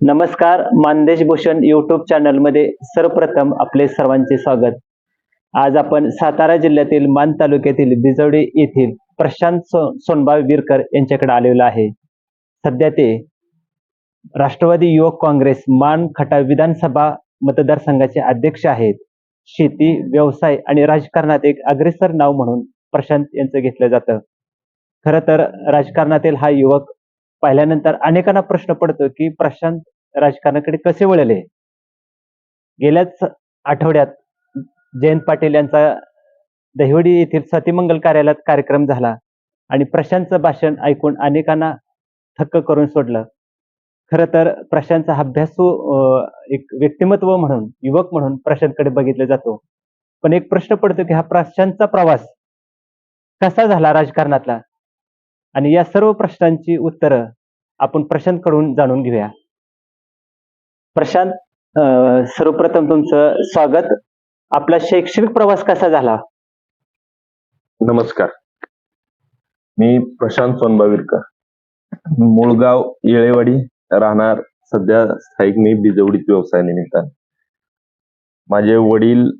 नमस्कार मानदेश भूषण युट्यूब चॅनलमध्ये सर्वप्रथम आपले सर्वांचे स्वागत. आज आपण सातारा जिल्ह्यातील मान तालुक्यातील बिजवडी येथील प्रशांत सो सोनबाई विरकर यांच्याकडे आलेलो आहे. सध्या ते राष्ट्रवादी युवक काँग्रेस मान खटा विधानसभा मतदारसंघाचे अध्यक्ष आहेत. शेती व्यवसाय आणि राजकारणात एक अग्रेसर नाव म्हणून प्रशांत यांचं घेतलं जातं. खरं तर राजकारणातील हा युवक पाहिल्यानंतर अनेकांना प्रश्न पडतो की प्रशांत राजकारणाकडे कसे वळले? गेल्याच आठवड्यात जयंत पाटील यांचा दहिवडी येथील सतीमंगल कार्यालयात कार्यक्रम झाला आणि प्रशांतचं भाषण ऐकून अनेकांना थक्क करून सोडलं. खरं तर प्रशांतचा अभ्यासू हो, अं, एक व्यक्तिमत्व म्हणून युवक म्हणून प्रशांतकडे बघितला जातो. पण एक प्रश्न पडतो की हा प्रशांतचा प्रवास कसा झाला राजकारणातला? आणि या सर्व प्रश्नांची उत्तरं आपण प्रशांत कडून जाणून घेऊया. प्रशांत अं, सर्वप्रथम तुमचं स्वागत. आपला शैक्षणिक प्रवास कसा झाला? नमस्कार. मी प्रशांत सोनबावीरकर. मुळगाव येळेवाडी राहणार सध्या स्थायिक मी बिजवडीत व्यवसाय निमित्ताने. माझे वडील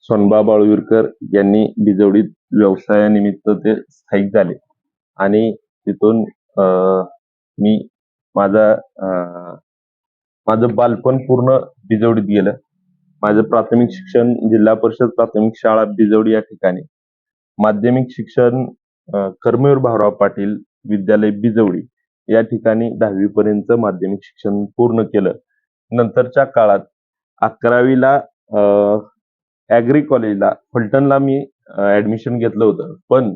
सोनबा बाळवीरकर यांनी बिजवडीत व्यवसायानिमित्त ते स्थायिक झाले. आणि तिथून मी माझा माझं बालपण पूर्ण बिजवडीत गेलं. माझं प्राथमिक शिक्षण जिल्हा परिषद प्राथमिक शाळा बिजवडी या ठिकाणी. माध्यमिक शिक्षण कर्मवीर भाऊराव पाटील विद्यालय बिजवडी या ठिकाणी दहावी पर्यंत माध्यमिक शिक्षण पूर्ण केलं. नंतरच्या काळात अकरावीला ऍग्री कॉलेजला फलटणला मी ऍडमिशन घेतलं होतं. पण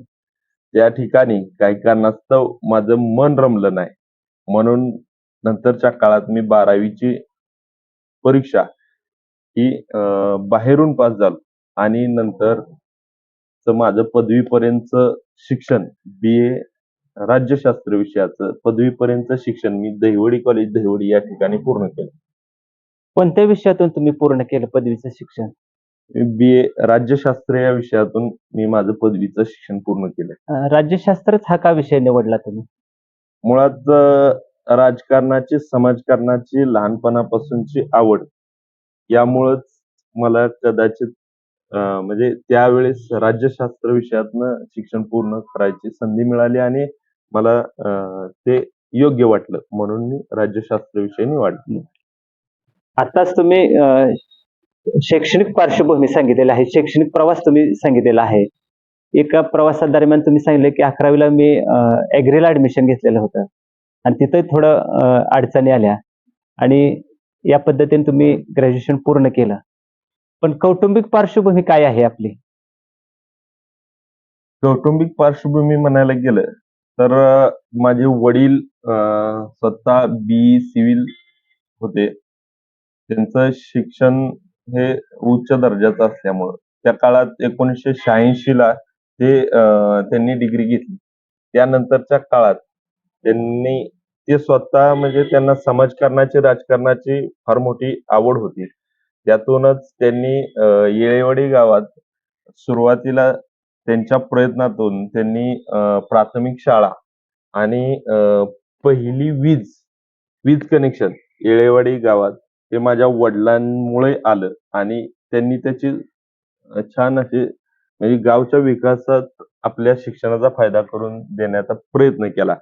त्या ठिकाणी काही कारणास्तव माझं मन रमलं नाही. म्हणून नंतरच्या काळात मी बारावीची परीक्षा ही बाहेरून पास झालो आणि नंतर माझं पदवीपर्यंत शिक्षण बी ए राज्यशास्त्र विषयाचं पदवीपर्यंत शिक्षण मी दहिवडी कॉलेज दहिवडी या ठिकाणी पूर्ण केलं. कोणत्या विषयातून तुम्ही पूर्ण केलं पदवीचं शिक्षण? बी ए राज्यशास्त्र या विषयातून मी माझं पदवीचं शिक्षण पूर्ण केलं. अं, राज्यशास्त्रच हा का विषय निवडला तुम्ही? मुळात अ, राजकारणाची समाजकारणाची लहानपणापासूनची आवड. यामुळंच मला कदाचित अ, म्हणजे त्यावेळेस राज्यशास्त्र विषयातनं शिक्षण पूर्ण करायची संधी मिळाली आणि मला अ, ते योग्य वाटलं. म्हणून मी राज्यशास्त्र विषय निवडला. आताच तुम्ही अं, शैक्षणिक पार्श्वभूमी सांगितलेली आहे. शैक्षणिक प्रवास तुम्ही सांगितलेला आहे. एका प्रवासादरम्यान तुम्ही सांगितलं की अकरावीला मी ऍग्रीला ऍडमिशन घेतलेलं होतं. आणि तिथं थोडं अडचणी आल्या. आणि या पद्धतीने तुम्ही ग्रॅज्युएशन पूर्ण केलं. पण कौटुंबिक पार्श्वभूमी काय आहे आपली? कौटुंबिक पार्श्वभूमी म्हणायला गेलं तर माझे वडील अ, स्वतः बी सिव्हिल होते. त्यांचं शिक्षण हे उच्च दर्जाचं असल्यामुळं. त्या काळात एकोणीसशे शहाऐंशी ला ते त्यांनी डिग्री घेतली. त्यानंतरच्या काळात त्यांनी ते स्वतः म्हणजे त्यांना समाजकारणाची राजकारणाची फार मोठी आवड होती. त्यातूनच त्यांनी येळेवाडी गावात सुरुवातीला त्यांच्या प्रयत्नातून त्यांनी प्राथमिक शाळा आणि पहिली वीज वीज कनेक्शन येळेवाडी गावात ते माझ्या वडिलांमुळे आलं आणि त्यांनी त्याची छान असे म्हणजे गावच्या विकासात आपल्या शिक्षणाचा फायदा करून देण्याचा प्रयत्न केला.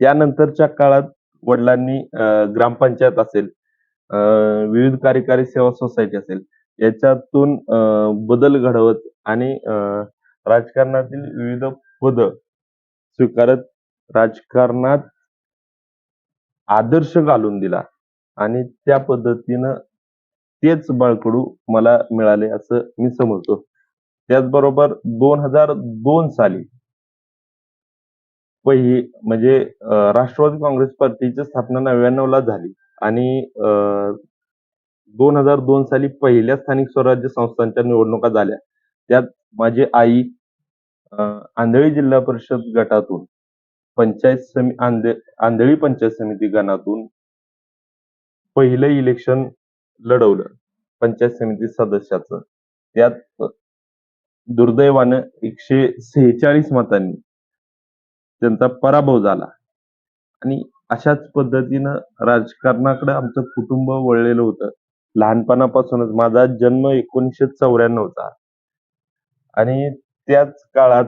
त्यानंतरच्या काळात वडिलांनी ग्रामपंचायत असेल विविध कार्यकारी सेवा सोसायटी असेल याच्यातून बदल घडवत आणि राजकारणातील विविध पद स्वीकारत राजकारणात आदर्श घालून दिला. आणि त्या पद्धतीनं तेच बाळकडू मला मिळाले असं मी समजतो. त्याचबरोबर दोन हजार दोन साली पहिली म्हणजे राष्ट्रवादी काँग्रेस पार्टीची स्थापना नव्याण्णव ला झाली आणि दोन हजार दोन साली पहिल्या स्थानिक स्वराज्य संस्थांच्या निवडणुका झाल्या. त्यात माझी आई आंधळी जिल्हा परिषद गटातून पंचायत समिती आंधळी पंचायत समिती गणातून पहिलं इलेक्शन लढवलं. पंचायत समिती सदस्याचं. त्यात दुर्दैवानं एकशे सेहेचाळीस मतांनी त्यांचा पराभव झाला. आणि अशाच पद्धतीनं राजकारणाकडे आमचं कुटुंब वळलेलं होतं. लहानपणापासूनच. माझा जन्म एकोणीसशे चौऱ्याण्णवचा आणि त्याच काळात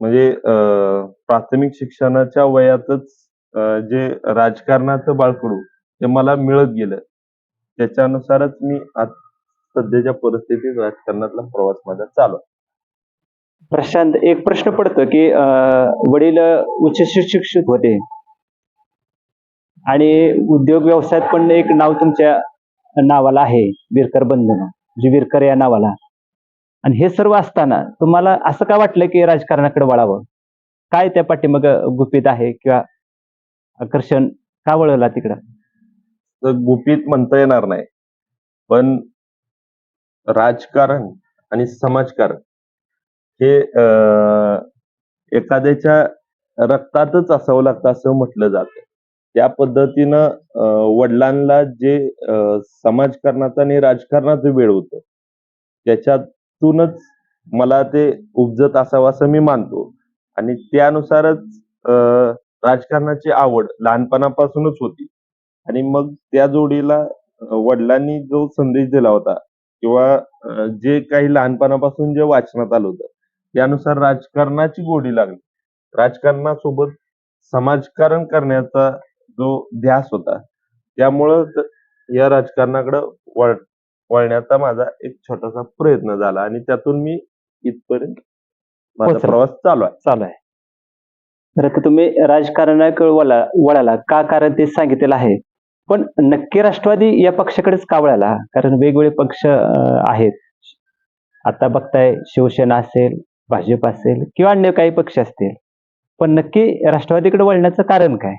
म्हणजे अं, प्राथमिक शिक्षणाच्या वयातच जे राजकारणाचं बाळकडू ते मला मिळत गेलं. त्याच्यानुसारच मी आज सध्याच्या परिस्थितीत राजकारणातला प्रवास माझा चालू आहे. प्रशांत एक प्रश्न पडतो की अं, वडील उच्च शिक्षित होते. आणि उद्योग व्यवसायात पण एक नाव तुमच्या नावाला आहे विरकर बंधन. जे विरकर या नावाला. आणि हे सर्व असताना तुम्हाला असं का वाटलं की राजकारणाकडे वळावं? काय त्या पाठीमाग गुपित आहे किंवा आकर्षण का वळवला तिकडं? गुपित म्हणता येणार नाही. पण राजकारण आणि समाजकारण हे अं, एखाद्याच्या रक्तातच असावं लागतं असं म्हटलं जातं. त्या पद्धतीनं अं, वडिलांना जे अं, समाजकारणाचं आणि राजकारणाचं वेळ होतं त्याच्यातूनच मला ते उपजत असावं असं मी मानतो. आणि त्यानुसारच अं, राजकारणाची आवड लहानपणापासूनच होती. आणि मग त्या जोडीला वडिलांनी जो संदेश दिला होता किंवा जे काही लहानपणापासून जे वाचनात आलं होतं त्यानुसार राजकारणाची गोडी लागली. राजकारणासोबत समाजकारण करण्याचा जो ध्यास होता त्यामुळं या राजकारणाकडे वळ वळण्याचा माझा एक छोटासा प्रयत्न झाला आणि त्यातून मी इथपर्यंत माझा. प्रवास चालू आहे. चालू आहे. तर तुम्ही राजकारणाकडे वळा वळाला. का? कारण ते सांगितलेलं आहे. पण नक्की राष्ट्रवादी या पक्षाकडेच कावळाला कारण वेगवेगळे पक्ष आहेत. आता बघताय शिवसेना असेल भाजप असेल किंवा अन्य काही पक्ष असतील. पण नक्की राष्ट्रवादीकडे वळण्याचं कारण काय?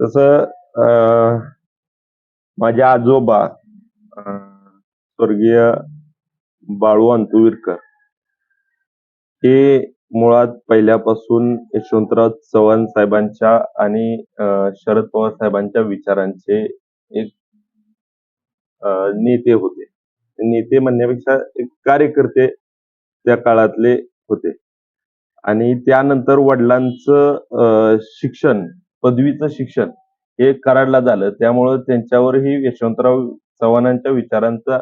तसं अं, माझे आजोबा स्वर्गीय बाळू अंतुवीरकर हे मुळात पहिल्यापासून यशवंतराव चव्हाण साहेबांच्या आणि शरद पवार साहेबांच्या विचारांचे एक नेते होते. नेते म्हणण्यापेक्षा एक कार्यकर्ते त्या काळातले होते. आणि त्यानंतर वडिलांचं अं, शिक्षण पदवीचं शिक्षण हे कराडला झालं. त्यामुळं त्यांच्यावरही यशवंतराव चव्हाणांच्या विचारांचा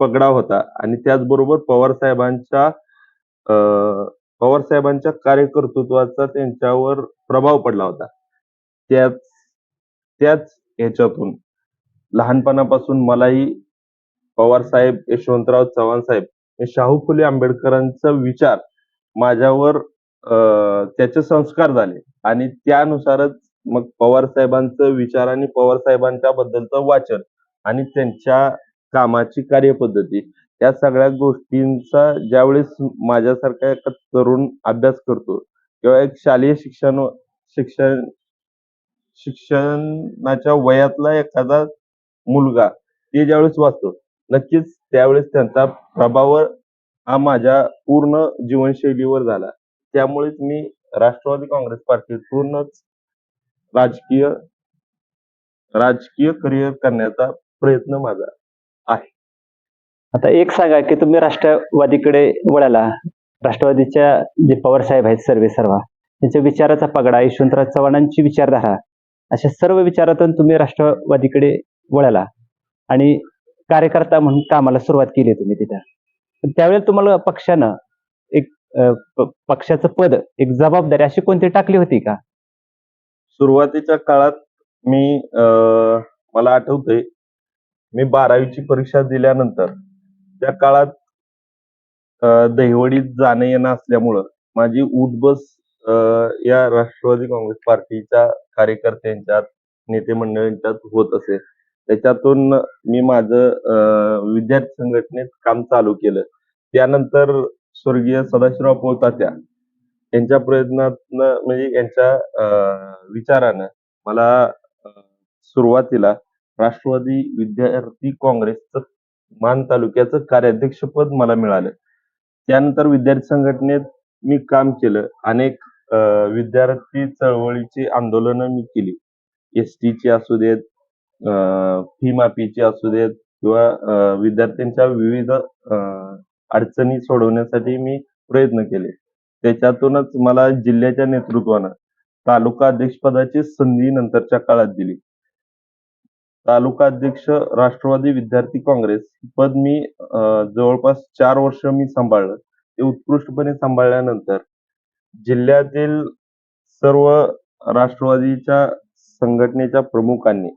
पगडा होता. आणि त्याचबरोबर पवार साहेबांच्या अं, पवार साहेबांच्या कार्यकर्तृत्वाचा त्यांच्यावर प्रभाव पडला होता. त्याच त्याच ह्याच्यातून लहानपणापासून मलाही पवार साहेब यशवंतराव चव्हाण साहेब हे शाहू फुले आंबेडकरांचा विचार माझ्यावर अं, त्याचे संस्कार झाले. आणि त्यानुसारच मग पवार साहेबांचं विचार आणि पवार साहेबांच्या बद्दलचं वाचन आणि त्यांच्या कामाची कार्यपद्धती या सगळ्या गोष्टींचा ज्यावेळेस माझ्यासारखा एका तरुण अभ्यास करतो किंवा एक शालेय शिक्षण शिक्षण शिक्षणाच्या वयातला एखादा मुलगा ते ज्यावेळेस वाचतो नक्कीच त्यावेळेस त्यांचा प्रभाव हा माझ्या पूर्ण जीवनशैलीवर झाला. त्यामुळेच मी राष्ट्रवादी काँग्रेस पार्टीतूनच राजकीय राजकीय करिअर करण्याचा प्रयत्न माझा आहे. आता एक सांगा की तुम्ही राष्ट्रवादीकडे वळाला. राष्ट्रवादीच्या जे पवार साहेब आहेत सर्वे सर्वा त्यांच्या विचाराचा पगडा यशवंतराव चव्हाणांची विचारधारा अशा सर्व विचारातून तुम्ही राष्ट्रवादीकडे वळाला. आणि कार्यकर्ता म्हणून कामाला सुरुवात केली तुम्ही तिथं. पण त्यावेळेला तुम्हाला पक्षानं एक पक्षाचं पद एक जबाबदारी अशी कोणती टाकली होती का? सुरुवातीच्या काळात मी मला आठवतंय मी बारावीची परीक्षा दिल्यानंतर त्या काळात दहिवडीत जाणं येणं असल्यामुळं माझी उठबस या राष्ट्रवादी काँग्रेस पार्टीच्या कार्यकर्त्यांच्यात नेते मंडळींच्यात होत असे त्याच्यातून मी माझं अं, विद्यार्थी संघटनेत काम चालू केलं. त्यानंतर स्वर्गीय सदाशिवराव पोळतात्या यांच्या प्रयत्नातनं म्हणजे यांच्या अं, विचारानं मला सुरुवातीला राष्ट्रवादी विद्यार्थी काँग्रेसचं मान तालुक्याचं कार्याध्यक्षपद मला मिळालं. त्यानंतर विद्यार्थी संघटनेत मी काम केलं. अनेक अं, विद्यार्थी चळवळीची आंदोलनं मी केली. एस टीची असू देत अं, फी माफीची असू देत किंवा विद्यार्थ्यांच्या विविध अडचणी सोडवण्यासाठी मी प्रयत्न केले. त्याच्यातूनच मला जिल्ह्याच्या नेतृत्वानं तालुका अध्यक्षपदाची संधी नंतरच्या काळात दिली. तालुका अध्यक्ष राष्ट्रवादी विद्यार्थी काँग्रेस पद मी जवळपास चार वर्ष मी सांभाळलं. ते उत्कृष्टपणे सांभाळल्यानंतर जिल्ह्यातील सर्व राष्ट्रवादीच्या संघटनेच्या प्रमुखांनी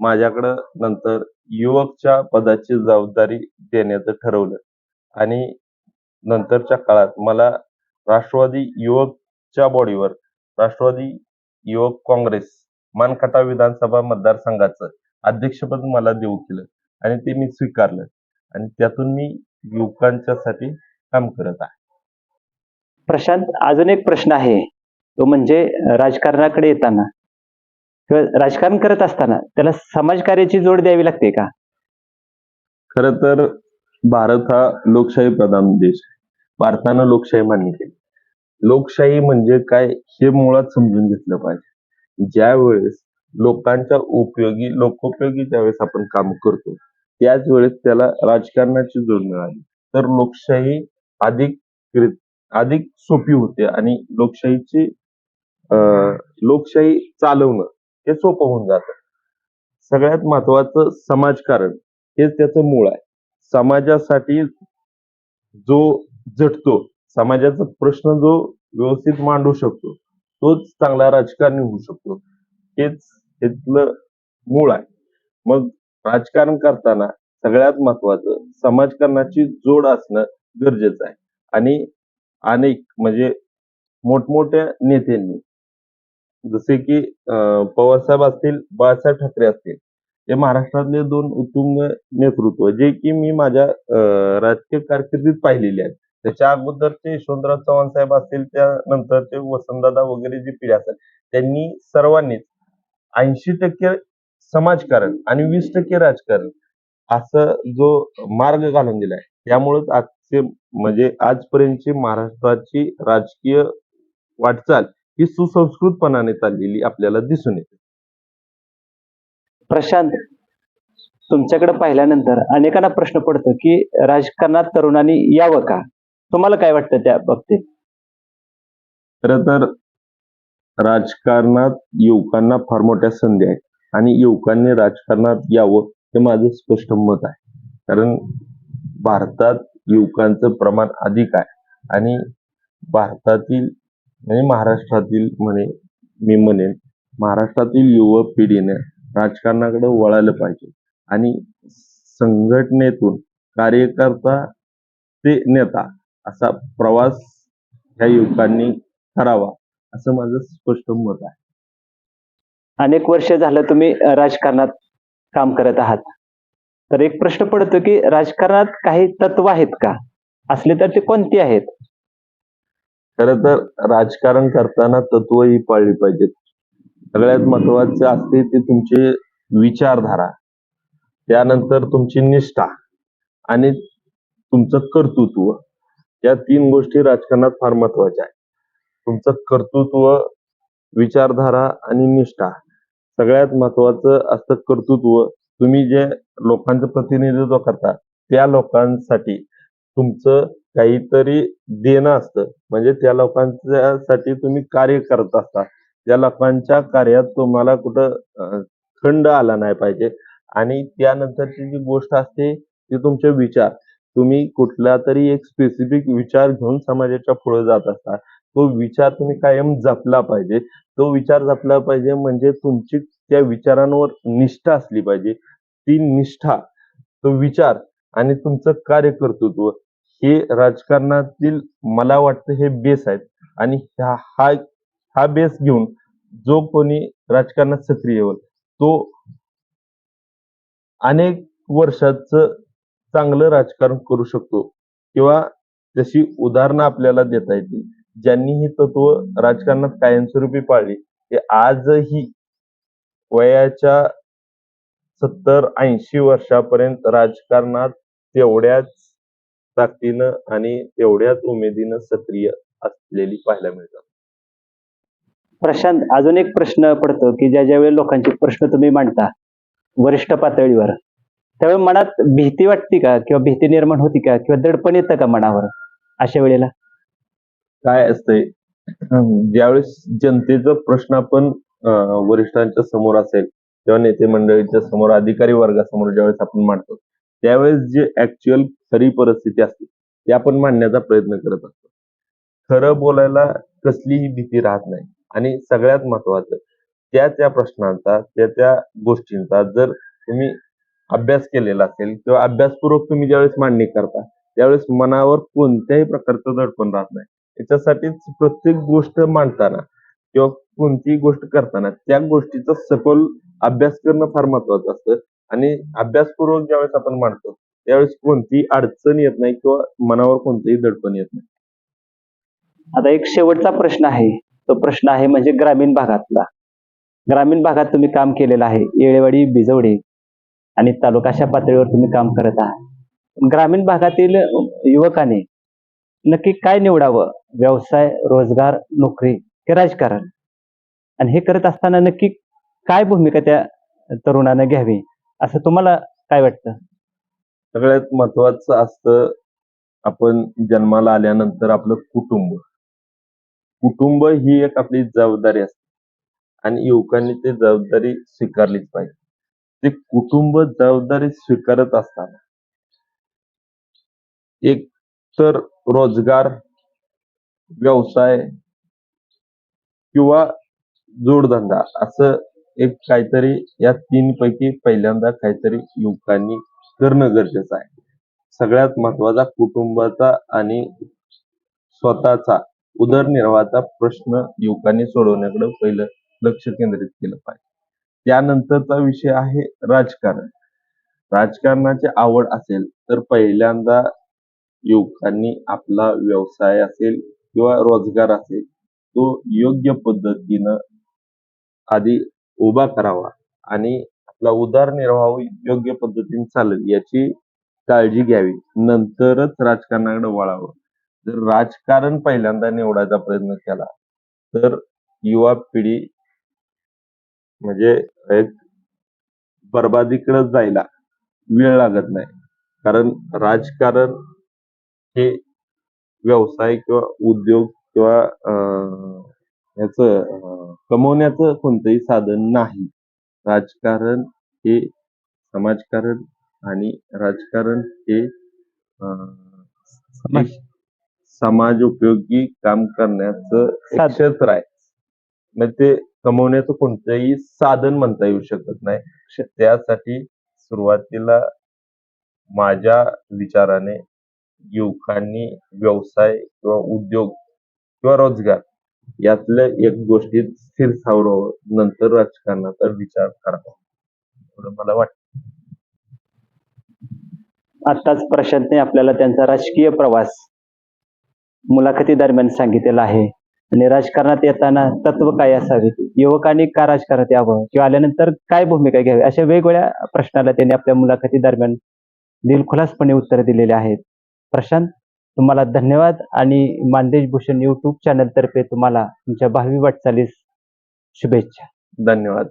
माझ्याकडं नंतर युवकच्या पदाची जबाबदारी देण्याचं ठरवलं. आणि नंतरच्या काळात मला राष्ट्रवादी युवकच्या बॉडीवर राष्ट्रवादी युवक काँग्रेस मानखटा विधानसभा मतदारसंघाचं अध्यक्षपद मला देऊ केलं आणि ते मी स्वीकारलं. आणि त्यातून मी युवकांच्यासाठी काम करत आहे. प्रशांत अजून एक प्रश्न आहे. तो म्हणजे राजकारणाकडे येताना. किंवा राजकारण करत असताना त्याला समाजकार्याची जोड द्यावी लागते का? खर तर भारत हा लोकशाही प्रधान देश आहे. भारतानं लोकशाही मान्य केली. लोकशाही म्हणजे काय हे मुळात समजून घेतलं पाहिजे. ज्या वेळेस लोकांच्या उपयोगी लोकोपयोगी ज्यावेळेस आपण काम करतो त्याच वेळेस त्याला राजकारणाची जोड मिळाली. तर लोकशाही अधिक अधिक सोपी होते आणि लोकशाहीची अं, लोकशाही चालवणं हे सोपं होऊन जातं. सगळ्यात महत्वाचं समाजकारण हेच त्याचं मूळ आहे. समाजासाठी जो झटतो समाजाचा प्रश्न जो व्यवस्थित मांडू शकतो तोच चांगला राजकारणी होऊ शकतो. हेच तिथलं मूळ आहे. मग राजकारण करताना सगळ्यात महत्वाचं समाजकारणाची जोड असणं गरजेचं आहे. आणि अनेक म्हणजे मोठमोठ्या नेत्यांनी जसे की पवारसाहेब असतील बाळासाहेब ठाकरे असतील हे महाराष्ट्रातले दोन उत्तुंग नेतृत्व जे की मी माझ्या राजकीय कारकिर्दीत पाहिलेले आहेत. त्याच्या अगोदरचे यशवंतराव चव्हाण साहेब असतील त्यानंतरचे वसंतदादा वगैरे जी पिढी असतात त्यांनी सर्वांनीच ऐंशी टक्के समाजकारण आणि वीस टक्के राजकारण असं जो मार्ग घालून दिलाय. त्यामुळेच आजचे म्हणजे आजपर्यंतची महाराष्ट्राची राजकीय वाटचाल ही सुसंस्कृतपणाने चाललेली आपल्याला दिसून येते. प्रशांत तुमच्याकडे पाहिल्यानंतर अनेकांना प्रश्न पडतो की राजकारणात तरुणांनी यावं का? तुम्हाला काय वाटतं त्या बाबतीत? खर तर राजकारणात युवकांना फार मोठ्या संधी आहेत. आणि युवकांनी राजकारणात यावं हे माझं स्पष्ट मत आहे. कारण भारतात युवकांचं प्रमाण अधिक आहे. आणि भारतातील म्हणजे महाराष्ट्रातील म्हणे मी म्हणेन महाराष्ट्रातील युवा पिढीने राजकारणाकडे वळायला पाहिजे. आणि संघटनेतून कार्यकर्ता ते नेता असा प्रवास ह्या युवकांनी करावा. असं माझं स्पष्ट मत आहे. अनेक वर्ष झालं तुम्ही राजकारणात काम करत आहात. तर एक प्रश्न पडतो की राजकारणात काही तत्व आहेत का? असले तर ते कोणती आहेत? खर तर राजकारण करताना तत्व ही पाळली पाहिजेत. सगळ्यात महत्वाचं असते ते तुमचे विचारधारा. त्यानंतर तुमची निष्ठा आणि तुमचं कर्तृत्व. या तीन गोष्टी राजकारणात फार महत्त्वाच्या आहेत. तुमचं कर्तृत्व विचारधारा आणि निष्ठा सगळ्यात महत्वाचं असतं कर्तृत्व. तुम्ही जे लोकांचं प्रतिनिधित्व करता त्या लोकांसाठी तुमचं काहीतरी देणं असतं. म्हणजे त्या लोकांच्यासाठी तुम्ही कार्य करत असता. त्या लोकांच्या कार्यात तुम्हाला कुठं खंड आला नाही पाहिजे. आणि त्यानंतरची जी गोष्ट असते ती तुमचे विचार. तुम्ही कुठला तरी एक स्पेसिफिक विचार घेऊन समाजाच्या पुढे जात असता. तो विचार तुम्ही कायम जपला पाहिजे. तो विचार जपला पाहिजे म्हणजे तुमची त्या विचारांवर निष्ठा असली पाहिजे. ती निष्ठा तो विचार आणि तुमचं कार्यकर्तृत्व हे राजकारणातील मला वाटतं हे बेस आहेत. आणि हा हा हा बेस घेऊन जो कोणी राजकारणात सक्रिय होईल तो अनेक वर्षाचं चांगलं राजकारण करू शकतो. किंवा तशी उदाहरणं आपल्याला देता येतील ज्यांनी ही तत्व राजकारणात कायमस्वरूपी पाळली ते आजही वयाच्या सत्तर ऐंशी वर्षापर्यंत राजकारणात तेवढ्याच ताकदीनं आणि तेवढ्याच उमेदीनं सक्रिय असलेली पाहायला मिळतात. प्रशांत अजून एक प्रश्न पडतो की ज्या ज्या लोकांचे प्रश्न तुम्ही मांडता वरिष्ठ पातळीवर त्यावेळी मनात भीती वाटते का? किंवा भीती निर्माण होती का? किंवा दडपण येतं का मनावर अशा वेळेला? काय असतंय? ज्यावेळेस जनतेचा प्रश्न आपण वरिष्ठांच्या समोर असेल किंवा नेते मंडळीच्या समोर अधिकारी वर्गासमोर ज्यावेळेस आपण मांडतो त्यावेळेस जे ऍक्च्युअल खरी परिस्थिती असते ती आपण मांडण्याचा प्रयत्न करत असतो. खरं बोलायला कसलीही भीती राहत नाही. आणि सगळ्यात महत्वाचं त्या त्या प्रश्नांचा त्या त्या गोष्टींचा जर तुम्ही अभ्यास केलेला असेल किंवा अभ्यासपूर्वक तुम्ही ज्यावेळेस मांडणी करता त्यावेळेस मनावर कोणत्याही प्रकारचं दडपण राहत नाही. याच्यासाठीच प्रत्येक गोष्ट मांडताना किंवा कोणतीही गोष्ट करताना त्या गोष्टीचा सखोल अभ्यास करणं फार महत्वाचं असतं. आणि अभ्यासपूर्वक ज्यावेळेस आपण मांडतो त्यावेळेस कोणतीही अडचण येत नाही किंवा मनावर कोणतंही दडपण येत नाही. आता एक शेवटचा प्रश्न आहे. तो प्रश्न आहे म्हणजे ग्रामीण भागातला. ग्रामीण भागात तुम्ही काम केलेलं आहे. येळेवाडी बिजवडे आणि तालुकाच्या पातळीवर तुम्ही काम करत आहात. ग्रामीण भागातील युवकाने नक्की काय निवडावं? व्यवसाय रोजगार नोकरी की राजकारण. आणि हे करत असताना नक्की काय भूमिका त्या तरुणानं घ्यावी? असं तुम्हाला काय वाटतं? सगळ्यात महत्वाचं असतं आपण जन्माला आल्यानंतर आपलं कुटुंब. कुटुंब ही एक आपली जबाबदारी असते. आणि युवकांनी ते जबाबदारी स्वीकारलीच पाहिजे. ते कुटुंब जबाबदारी स्वीकारत असताना एक तर रोजगार व्यवसाय किंवा जोडधंदा असं एक काहीतरी या तीन पैकी पहिल्यांदा काहीतरी युवकांनी करणं गरजेचं आहे. सगळ्यात महत्त्वाचा कुटुंबाचा आणि स्वतःचा उदरनिर्वाहाचा प्रश्न युवकांनी सोडवण्याकडे पहिलं लक्ष केंद्रित केलं पाहिजे. त्यानंतरचा विषय आहे राजकारण. राजकारणाची आवड असेल तर पहिल्यांदा युवकांनी आपला व्यवसाय असेल किंवा रोजगार असेल तो योग्य पद्धतीनं आधी उभा करावा आणि आपला उदरनिर्वाह योग्य पद्धतीने चालेल याची काळजी घ्यावी. नंतरच राजकारणाकडे वळावं. जर राजकारण पहिल्यांदा निवडायचा प्रयत्न केला तर युवा पिढी म्हणजे एक बरबादीकडे जायला वेळ लागत नाही. कारण राजकारण हे व्यवसाय किंवा उद्योग किंवा अं, कमवण्याचं कोणतंही साधन नाही. राजकारण हे समाजकारण आणि राजकारण हे समाज- समाज उपयोगी काम करण्याचं क्षेत्र आहे. मग ते कमवण्याचं कोणतंही साधन म्हणता येऊ शकत नाही. त्यासाठी सुरुवातीला माझ्या विचाराने युवकांनी व्यवसाय किंवा उद्योग किंवा रोजगार यातल्या एक गोष्टीत स्थिर सावरावं नंतर राजकारणाचा विचार करावा. एवढं मला वाटतं. आताच प्रशांतने आपल्याला त्यांचा राजकीय प्रवास मुलाखती दरम्यान सांगितलेला आहे. आणि राजकारणात येताना तत्व काय असावे? युवकांनी का राजकारणात यावं? किंवा आल्यानंतर काय भूमिका घ्यावी? अशा वेगवेगळ्या प्रश्नाला त्यांनी आपल्या मुलाखती दरम्यान दिलखुलासपणे उत्तर दिलेले आहेत. प्रशांत तुम्हाला धन्यवाद आणि मानदेश भूषण युट्यूब चॅनल तर्फे तुम्हाला तुमच्या भावी वाटचालीस शुभेच्छा. धन्यवाद.